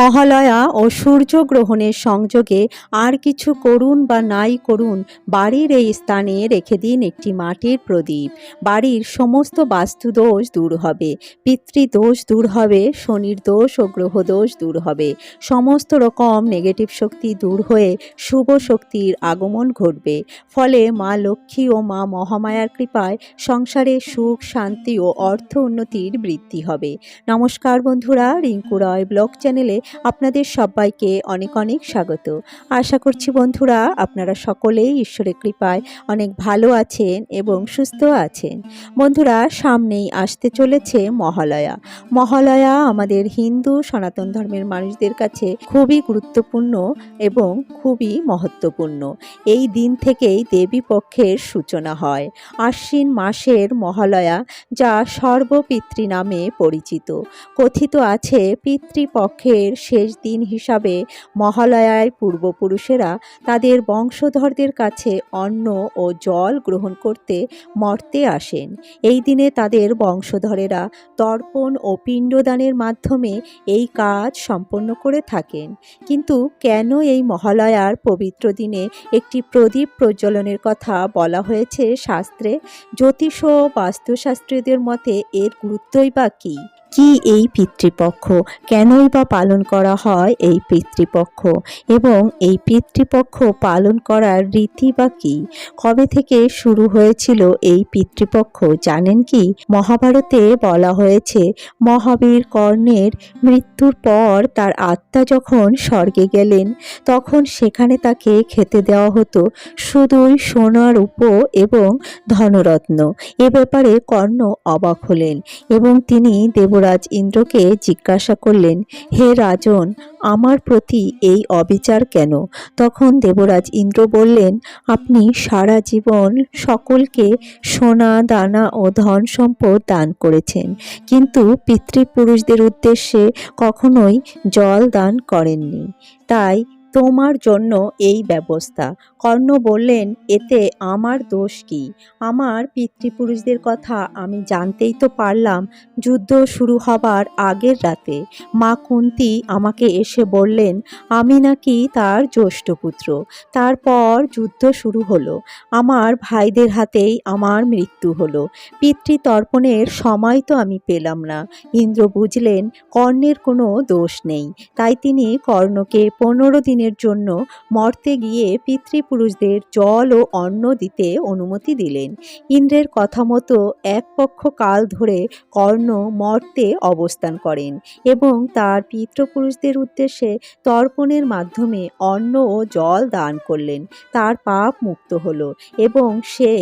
মহালয়া ও সূর্যগ্রহণের সংযোগে আর কিছু করুন বা নাই করুন, বাড়ির এই স্থানে রেখে দিন একটি মাটির প্রদীপ। বাড়ির সমস্ত বাস্তুদোষ দূর হবে, পিতৃদোষ দূর হবে, শনির দোষ ও গ্রহদোষ দূর হবে। সমস্ত রকম নেগেটিভ শক্তি দূর হয়ে শুভ শক্তির আগমন ঘটবে। ফলে মা লক্ষ্মী ও মা মহামায়ার কৃপায় সংসারে সুখ, শান্তি ও অর্থ উন্নতির বৃদ্ধি হবে। নমস্কার বন্ধুরা, রিঙ্কু রয় ব্লগ চ্যানেলে আপনাদের সবাইকে অনেক অনেক স্বাগত। আশা করছি বন্ধুরা আপনারা সকলেই ঈশ্বরের কৃপায় অনেক ভালো আছেন এবং সুস্থ আছেন। বন্ধুরা, সামনেই আসতে চলেছে মহালয়া। মহালয়া আমাদের হিন্দু সনাতন ধর্মের মানুষদের কাছে খুবই গুরুত্বপূর্ণ এবং খুবই মহত্বপূর্ণ। এই দিন থেকেই দেবী পক্ষের সূচনা হয়। আশ্বিন মাসের মহালয়া যা সর্বপিতৃ নামে পরিচিত। কথিত আছে, পিতৃপক্ষের শেষ দিন হিসাবে মহালয়ায় পূর্বপুরুষেরা তাদের বংশধরদের কাছে অন্ন ও জল গ্রহণ করতে মর্তে আসেন। এই দিনে তাদের বংশধরেরা তর্পণ ও পিণ্ডদানের মাধ্যমে এই কাজ সম্পন্ন করে থাকেন। কিন্তু কেন এই মহালয়ার পবিত্র দিনে একটি প্রদীপ প্রজ্বলনের কথা বলা হয়েছে শাস্ত্রে? জ্যোতিষ ও বাস্তুশাস্ত্রীদের মতে এর গুরুত্বই বা কী? কি এই পিতৃপক্ষ? কেনই বা পালন করা হয় এই পিতৃপক্ষ? এবং এই পিতৃপক্ষ পালন করার রীতি বা কি? কবে থেকে শুরু হয়েছিল এই পিতৃপক্ষ? জানেন কি? মহাভারতে বলা হয়েছে, মহাবীর কর্ণের মৃত্যুর পর তার আত্মা যখন স্বর্গে গেলেন, তখন সেখানে তাকে খেতে দেওয়া হতো শুধুই সোনার উপ এবং ধনরত্ন। এ ব্যাপারে কর্ণ অবাক হলেন এবং তিনি দেবরাজ ইন্দ্রকে জিজ্ঞাসা করলেন, হে রাজন, আমার প্রতি এই অবিচার কেন? তখন দেবরাজ ইন্দ্র বললেন, আপনি সারা জীবন সকলকে সোনা, দানা ও ধন সম্পদ দান করেছেন, কিন্তু পিতৃপুরুষদের উদ্দেশ্যে কখনোই জল দান করেননি। তাই তোমার জন্য এই ব্যবস্থা। কর্ণ বললেন, এতে আমার দোষ কি? আমার পিতৃপুরুষদের কথা আমি জানতেই তো পারলাম, যুদ্ধ শুরু হবার আগের রাতে। মা কুন্তি আমাকে এসে বললেন, আমি নাকি তার জ্যৈষ্ঠ পুত্র। তারপর যুদ্ধ শুরু হলো। আমার ভাইদের হাতেই আমার মৃত্যু হলো। পিতৃতর্পণের সময় তো আমি পেলাম না। ইন্দ্র বুঝলেন, কর্ণের কোনো দোষ নেই। তাই তিনি কর্ণকে পনেরো দিনের জন্য মর্তে গিয়ে পিতৃপুরুষদের জল ও অন্ন দিতে অনুমতি দিলেন। ইন্দ্রের কথা মতো এক পক্ষ কাল ধরে কর্ণ মর্তে অবস্থান করেন এবং তার পিতৃপুরুষদের উদ্দেশ্যে তর্পণের মাধ্যমে অন্ন ও জল দান করলেন। তার পাপ মুক্ত হলো এবং সে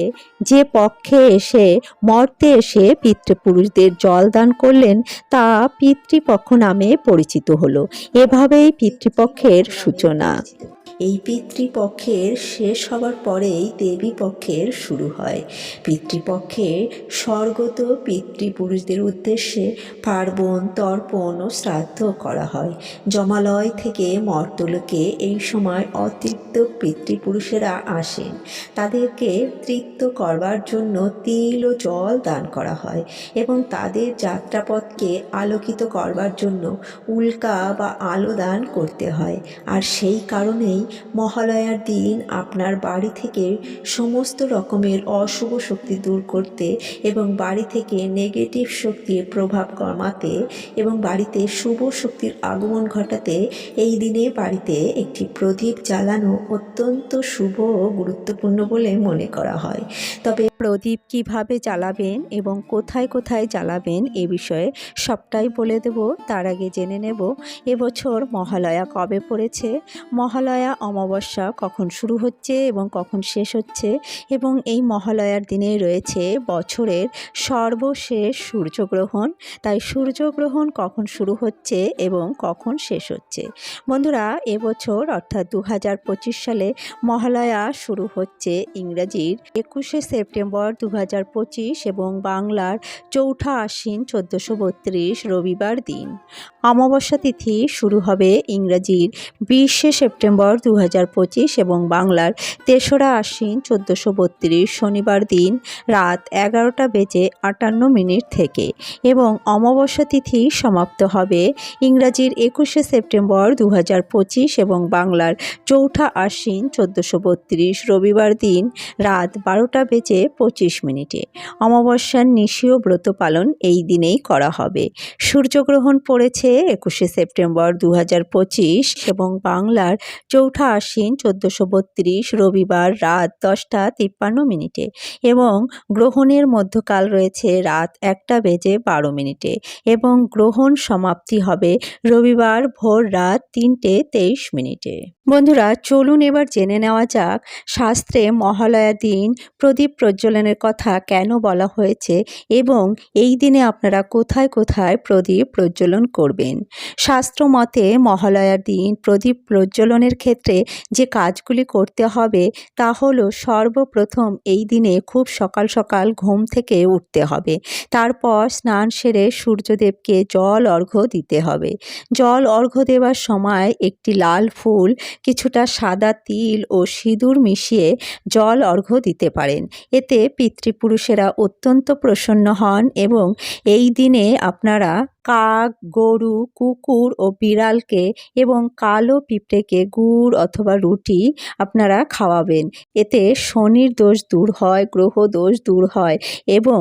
যে পক্ষে এসে মর্তে এসে পিতৃপুরুষদের জল দান করলেন, তা পিতৃপক্ষ নামে পরিচিত হলো। এভাবেই পিতৃপক্ষের সূচনা। 呢 এই পিতৃপক্ষের শেষ হবার পরেই দেবী পক্ষের শুরু হয়। পিতৃপক্ষে স্বর্গত পিতৃপুরুষদের উদ্দেশ্যে পার্বণ, তর্পণ ও শ্রাদ্ধ করা হয়। জমালয় থেকে মর্তলোকে এই সময় অতৃপ্ত পিতৃপুরুষেরা আসেন। তাদেরকে তৃপ্ত করবার জন্য তিল ও জল দান করা হয় এবং তাদের যাত্রাপথকে আলোকিত করবার জন্য উল্কা বা আলো দান করতে হয়। আর সেই কারণেই মহালয়ার দিন আপনার বাড়ি থেকে সমস্ত রকমের অশুভ শক্তি দূর করতে এবং বাড়ি থেকে নেগেটিভ শক্তির প্রভাব কমাতে এবং বাড়িতে শুভ শক্তির আগমন ঘটাতে এই দিনে বাড়িতে একটি প্রদীপ জ্বালানো অত্যন্ত শুভ ও গুরুত্বপূর্ণ বলে মনে করা হয়। তবে প্রদীপ কীভাবে জ্বালাবেন এবং কোথায় কোথায় জ্বালাবেন এ বিষয়ে সবটাই বলে দেব, তার আগে জেনে নেব। এবছর মহালয়া কবে পড়েছে? মহালয়া অমাবস্যা কখন শুরু হচ্ছে এবং কখন শেষ হচ্ছে এবং এই মহালয়ার দিনে রয়েছে বছরের সর্বশেষ সূর্যগ্রহণ। তাই সূর্যগ্রহণ কখন শুরু হচ্ছে এবং কখন শেষ হচ্ছে? বন্ধুরা, এবছর অর্থাৎ দু হাজার পঁচিশ সালে মহালয়া শুরু হচ্ছে ইংরাজির একুশে সেপ্টেম্বর দু হাজার পঁচিশ এবং বাংলার চৌঠা আশ্বিন চোদ্দোশো রবিবার দিন। অমাবস্যা তিথি শুরু হবে ইংরাজির বিশে সেপ্টেম্বর দু দু হাজার পঁচিশ এবং বাংলার তেসরা আশ্বিন চোদ্দোশো বত্রিশ শনিবার দিন রাত এগারোটা বেজে আটান্ন মিনিট থেকে এবং অমাবস্যা তিথি সমাপ্ত হবে ইংরাজির একুশে সেপ্টেম্বর দু হাজার পঁচিশ এবং বাংলার চৌঠা আশ্বিন চোদ্দোশো বত্রিশ রবিবার দিন রাত বারোটা বেজে পঁচিশ মিনিটে। অমাবস্যার নিশীয় ব্রত পালন এই দিনেই করা হবে। সূর্যগ্রহণ পড়েছে একুশে সেপ্টেম্বর দু হাজার পঁচিশ এবং বাংলার চৌঠা আশ্বিন চোদ্দোশো বত্রিশ রবিবার রাত দশটা তিপ্পান্ন মিনিটে এবং গ্রহণের মধ্যকাল রয়েছে রাত একটা বেজে বারো মিনিটে এবং গ্রহণ সমাপ্তি হবে রবিবার ভোর রাত তিনটে তেইশ মিনিটে। বন্ধুরা, চলুন এবার জেনে নেওয়া যাক শাস্ত্রে মহালয়া দিন প্রদীপ প্রজ্বলনের কথা কেন বলা হয়েছে এবং এই দিনে আপনারা কোথায় কোথায় প্রদীপ প্রজ্বলন করবেন। শাস্ত্র মতে মহালয়ার দিন প্রদীপ প্রজ্বলনের ক্ষেত্রে যে কাজগুলি করতে হবে তা হলো সর্বপ্রথম এই দিনে খুব সকাল সকাল ঘুম থেকে উঠতে হবে। তারপর স্নান সেরে সূর্যদেবকে জল অর্ঘ্য দিতে হবে। জল অর্ঘ্য দেওয়ার সময় একটি লাল ফুল কিছুটা সাদা তিল ও সিঁদুর মিশিয়ে জল অর্ঘ্য দিতে পারেন। এতে পিতৃপুরুষেরা অত্যন্ত প্রসন্ন হন এবং এই দিনে আপনারা কাক, গরু, কুকুর ও বিড়ালকে এবং কালো পিঁপড়েকে গুড় অথবা রুটি আপনারা খাওয়াবেন। এতে শনির দোষ দূর হয়, গ্রহ দোষ দূর হয় এবং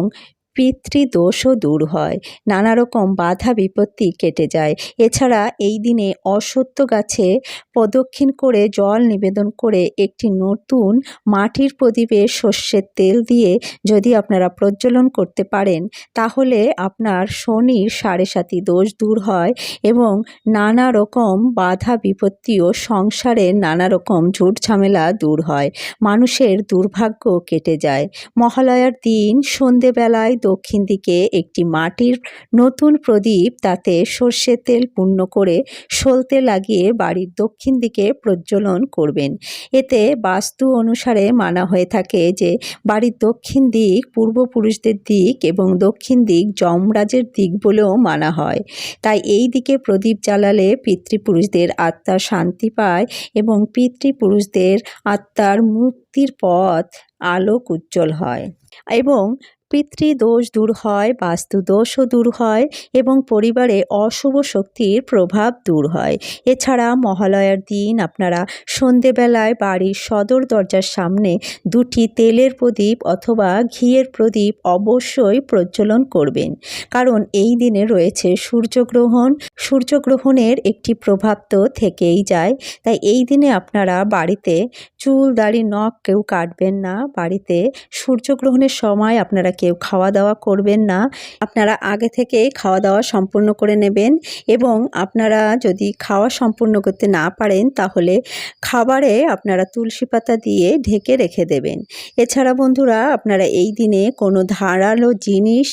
পিতৃদোষও দূর হয়। নানা রকম বাধা বিপত্তি কেটে যায়। এছাড়া এই দিনে অসত্য গাছে প্রদক্ষিণ করে জল নিবেদন করে একটি নতুন মাটির প্রদীপে সর্ষের তেল দিয়ে যদি আপনারা প্রজ্বলন করতে পারেন, তাহলে আপনার শনির সাড়ে সাতি দোষ দূর হয় এবং নানা রকম বাধা বিপত্তি ও সংসারের নানা রকম ঝুট ঝামেলা দূর হয়। মানুষের দুর্ভাগ্য কেটে যায়। মহালয়ার দিন সন্ধেবেলায় দক্ষিণ দিকে একটি মাটির নতুন প্রদীপ তাতে সর্ষের তেল পূর্ণ করে সলতে লাগিয়ে বাড়ির দক্ষিণ দিকে প্রজ্বলন করবেন। এতে বাস্তু অনুসারে মানা হয়ে থাকে যে বাড়ির দক্ষিণ দিক পূর্বপুরুষদের দিক এবং দক্ষিণ দিক যমরাজের দিক বলেও মানা হয়। তাই এই দিকে প্রদীপ জ্বালালে পিতৃপুরুষদের আত্মা শান্তি পায় এবং পিতৃপুরুষদের আত্মার মুক্তির পথ আলোক উজ্জ্বল হয়। এবং পিতৃদোষ দূর হয় বাস্তু দোষও দূর হয় এবং পরিবারে অশুভ শক্তির প্রভাব দূর হয়। এছাড়া মহালয়ার দিন আপনারা সন্ধেবেলায় বাড়ির সদর দরজার সামনে দুটি তেলের প্রদীপ অথবা ঘিয়ের প্রদীপ অবশ্যই প্রজ্বলন করবেন। কারণ এই দিনে রয়েছে সূর্যগ্রহণ। সূর্যগ্রহণের একটি প্রভাব তো থেকেই যায়। তাই এই দিনে আপনারা বাড়িতে চুল, দাড়ি, নখ কেউ কাটবেন না। বাড়িতে সূর্যগ্রহণের সময় আপনারা কেউ খাওয়া দাওয়া করবেন না। আপনারা আগে থেকে খাওয়া দাওয়া সম্পূর্ণ করে নেবেন এবং আপনারা যদি খাওয়া সম্পূর্ণ করতে না পারেন, তাহলে খাবারে আপনারা তুলসী পাতা দিয়ে ঢেকে রেখে দেবেন। এছাড়া বন্ধুরা, আপনারা এই দিনে কোনো ধারালো জিনিস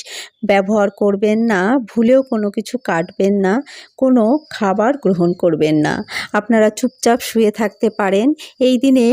ব্যবহার করবেন না, ভুলেও কোনো কিছু কাটবেন না, কোনো খাবার গ্রহণ করবেন না। আপনারা চুপচাপ শুয়ে থাকতে পারেন। এই দিনে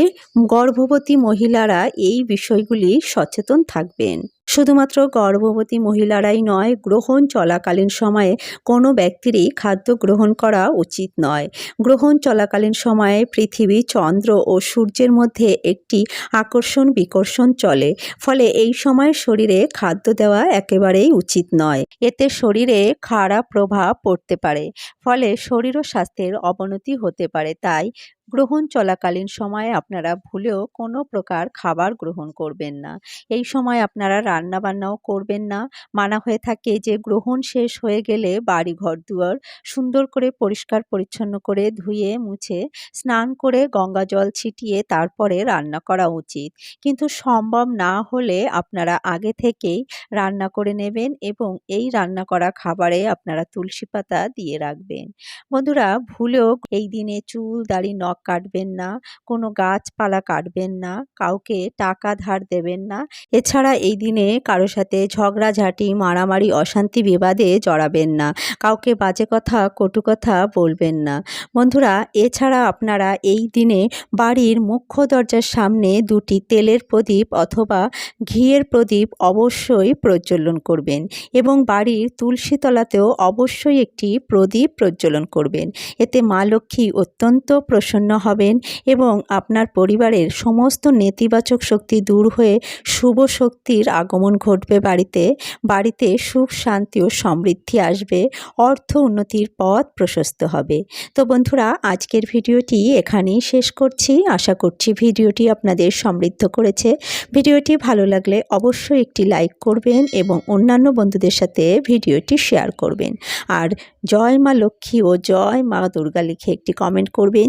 গর্ভবতী মহিলারা এই বিষয়গুলি সচেতন থাকবেন। শুধুমাত্র গর্ভবতী মহিলারাই নয়, গ্রহণ চলাকালীন সময়ে কোনো ব্যক্তিরই খাদ্য গ্রহণ করা উচিত নয়। গ্রহণ চলাকালীন সময়ে পৃথিবী চন্দ্র ও সূর্যের মধ্যে একটি আকর্ষণ বিকর্ষণ চলে, ফলে এই সময় শরীরে খাদ্য দেওয়া একেবারেই উচিত নয়। এতে শরীরে খারাপ প্রভাব পড়তে পারে, ফলে শরীর ও স্বাস্থ্যের অবনতি হতে পারে, তাই গ্রহণ চলাকালীন সময়ে আপনারা ভুলেও কোনো প্রকার খাবার গ্রহণ করবেন না। এই সময় আপনারা রান্না বান্নাও করবেন না। মানা হয়ে থাকে যে গ্রহণ শেষ হয়ে গেলে বাড়ি ঘর দুয়ার সুন্দর করে পরিষ্কার পরিচ্ছন্ন করে ধুয়ে, মুছে, স্নান করে গঙ্গা জল ছিটিয়ে তারপরে রান্না করা উচিত। কিন্তু সম্ভব না হলে আপনারা আগে থেকেই রান্না করে নেবেন এবং এই রান্না করা খাবারে আপনারা তুলসী পাতা দিয়ে রাখবেন। বন্ধুরা, ভুলেও এই দিনে চুল, দাড়ি, নখ কাটবেন না, কোনো গাছপালা কাটবেন না, কাউকে টাকা ধার দেবেন না। এছাড়া এই দিনে কারোর সাথে ঝগড়াঝাঁটি, মারামারি, অশান্তি বিবাদে জড়াবেন না। কাউকে বাজে কথা, কটু কথা বলবেন না। বন্ধুরা, এছাড়া আপনারা এই দিনে বাড়ির মুখ্য দরজার সামনে দুটি তেলের প্রদীপ অথবা ঘিয়ের প্রদীপ অবশ্যই প্রজ্বলন করবেন এবং বাড়ির তুলসী তলাতেও অবশ্যই একটি প্রদীপ প্রজ্বলন করবেন। এতে মা লক্ষ্মী অত্যন্ত প্রসন্ন প্রসন্ন হবেন এবং আপনার পরিবারের সমস্ত নেতিবাচক শক্তি দূর হয়ে শুভ শক্তির আগমন ঘটবে বাড়িতে। বাড়িতে সুখ, শান্তি ও সমৃদ্ধি আসবে। অর্থ উন্নতির পথ প্রশস্ত হবে। তো বন্ধুরা, আজকের ভিডিওটি এখানেই শেষ করছি। আশা করছি ভিডিওটি আপনাদের সমৃদ্ধ করেছে। ভিডিওটি ভালো লাগলে অবশ্যই একটি লাইক করবেন এবং অন্যান্য বন্ধুদের সাথে ভিডিওটি শেয়ার করবেন। আর জয় মা লক্ষ্মী ও জয় মা দুর্গা লিখে একটি কমেন্ট করবেন